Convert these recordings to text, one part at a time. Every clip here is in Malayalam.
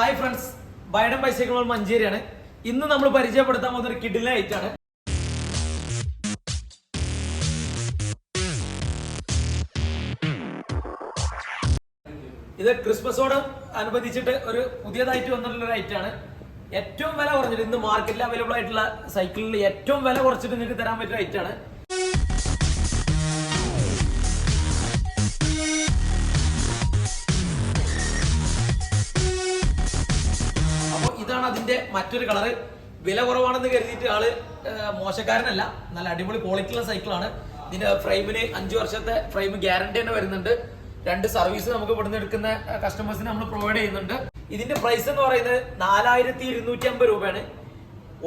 ഹായ് ഫ്രണ്ട്സ് ബൈഡൻ ബൈസൈക്കിൾ മഞ്ചേരിയാണ്. ഇന്ന് നമ്മൾ പരിചയപ്പെടുത്താൻ പോകുന്ന ഒരു കിഡിലെ ആണ്. ഇത് ക്രിസ്മസോട് അനുബന്ധിച്ചിട്ട് ഒരു പുതിയതായിട്ട് വന്നിട്ടുള്ള ഒരു ആണ്. ഏറ്റവും വില കുറഞ്ഞിട്ട് ഇന്ന് മാർക്കറ്റിൽ അവൈലബിൾ ആയിട്ടുള്ള സൈക്കിളിൽ ഏറ്റവും വില കുറച്ചിട്ട് നിങ്ങൾക്ക് തരാൻ പറ്റുന്ന ഐറ്റം അതിന്റെ മറ്റൊരു കളർ വില കുറവാണെന്ന് കരുതിയിട്ട് ആൾ മോശക്കാരനല്ല. നല്ല അടിപൊളി ക്വാളിറ്റിയുള്ള സൈക്കിളാണ് ഇതിന്റെ ഫ്രെയിമിന് അഞ്ചു വർഷത്തെ ഫ്രെയിം ഗ്യാരണ്ടി തന്നെ വരുന്നുണ്ട്. രണ്ട് സർവീസ് നമുക്ക് ഇവിടുന്ന് എടുക്കുന്ന കസ്റ്റമേഴ്സിന് നമ്മൾ പ്രൊവൈഡ് ചെയ്യുന്നുണ്ട്. ഇതിന്റെ പ്രൈസ് എന്ന് പറയുന്നത് നാലായിരത്തി ഇരുന്നൂറ്റി അമ്പത് രൂപയാണ്.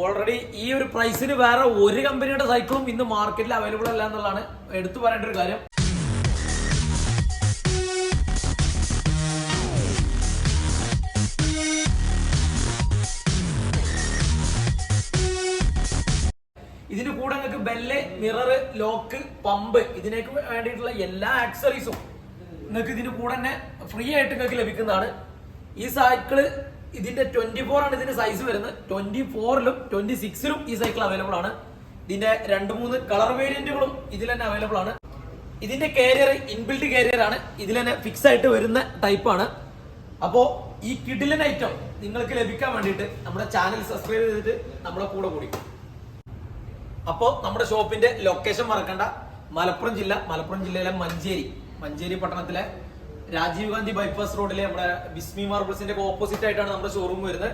ഓൾറെഡി ഈ ഒരു പ്രൈസിന് വേറെ ഒരു കമ്പനിയുടെ സൈക്കിളും ഇന്ന് മാർക്കറ്റിൽ അവൈലബിൾ അല്ല എന്നുള്ളതാണ് എടുത്തു പറയേണ്ട ഒരു കാര്യം. ഇതിന് കൂടെ നിങ്ങൾക്ക് ബെല്ല് മിറർ ലോക്ക് പമ്പ് ഇതിനേക്ക് വേണ്ടിയിട്ടുള്ള എല്ലാ ആക്സറീസും നിങ്ങൾക്ക് ഇതിന് കൂടെ തന്നെ ഫ്രീ ആയിട്ട് നിങ്ങൾക്ക് ലഭിക്കുന്നതാണ്. ഈ സൈക്കിൾ ഇതിന്റെ ട്വന്റി ഫോർ ആണ് ഇതിന്റെ സൈസ് വരുന്നത്. ട്വന്റി ഫോറിലും ട്വന്റി സിക്സിലും ഈ സൈക്കിൾ അവൈലബിൾ ആണ്. ഇതിന്റെ രണ്ട് മൂന്ന് കളർ വേരിയന്റുകളും ഇതിൽ തന്നെ അവൈലബിൾ ആണ്. ഇതിന്റെ കാരിയർ ഇൻബിൽഡ് കാരിയർ ആണ്. ഇതിൽ തന്നെ ഫിക്സ് ആയിട്ട് വരുന്ന ടൈപ്പ് ആണ്. അപ്പോ ഈ കിഡിലൻ ഐറ്റം നിങ്ങൾക്ക് ലഭിക്കാൻ വേണ്ടിയിട്ട് നമ്മുടെ ചാനൽ സബ്സ്ക്രൈബ് ചെയ്തിട്ട് നമ്മളെ കൂടെ കൂടി. അപ്പോൾ നമ്മുടെ ഷോപ്പിന്റെ ലൊക്കേഷൻ മറക്കണ്ട. മലപ്പുറം ജില്ല മലപ്പുറം ജില്ലയിലെ മഞ്ചേരി. മഞ്ചേരി പട്ടണത്തിലെ രാജീവ് ഗാന്ധി ബൈപ്പാസ് റോഡിലെ നമ്മുടെ ബിസ്മി മാർബിൾസിന്റെ ഓപ്പോസിറ്റ് ആയിട്ടാണ് നമ്മുടെ ഷോറൂം വരുന്നത്.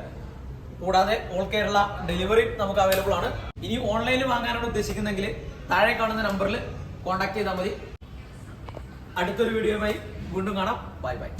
കൂടാതെ ഓൾ കേരള ഡെലിവറി നമുക്ക് അവൈലബിൾ ആണ്. ഇനി ഓൺലൈനിൽ വാങ്ങാനാണ് ഉദ്ദേശിക്കുന്നെങ്കിൽ താഴെ കാണുന്ന നമ്പറിൽ കോൺടാക്ട് ചെയ്താൽ മതി. അടുത്തൊരു വീഡിയോയുമായി വീണ്ടും കാണാം. Bye bye